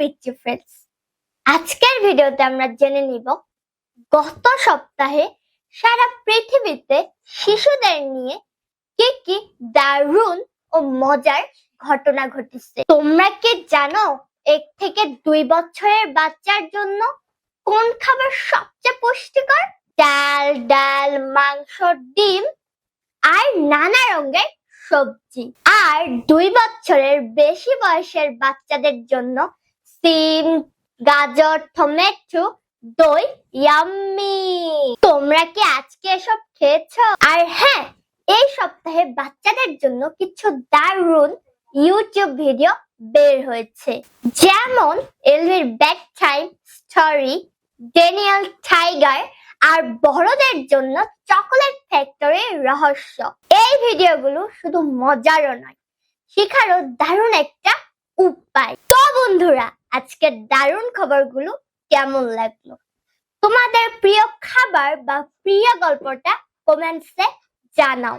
Friends আজকের ভিডিওতে আমরা জেনে নিব, গত সপ্তাহে সারা পৃথিবীতে শিশুদের নিয়ে কি কি দারুণ ও মজার ঘটনা ঘটেছে। তোমরা কি জানো এক থেকে দুই বছরের বাচ্চার জন্য কোন খাবার সবচেয়ে পুষ্টিকর? ডাল ডাল, মাংস, ডিম আর নানা রঙের সবজি। আর দুই বছরের বেশি বয়সের বাচ্চাদের জন্য সিম, গাজর, টমেটো, দই, ইয়াম্মি। তোমরা কি আজকে এসব খেয়েছো? আর হ্যাঁ এই সপ্তাহে বাচ্চাদের জন্য কিছু দারুণ ইউটিউব ভিডিও বের হয়েছে। যেমন এলভির back time story, Daniel Tiger আর বড়দের জন্য চকোলেট ফ্যাক্টরির রহস্য। এই ভিডিওগুলো শুধু মজারও নয়, শিখারও দারুণ একটা উপায়। তো বন্ধুরা আজকের দারুণ খবরগুলো কেমন লাগল? তোমাদের প্রিয় খাবার বা প্রিয় গল্পটা কমেন্টসে জানাও।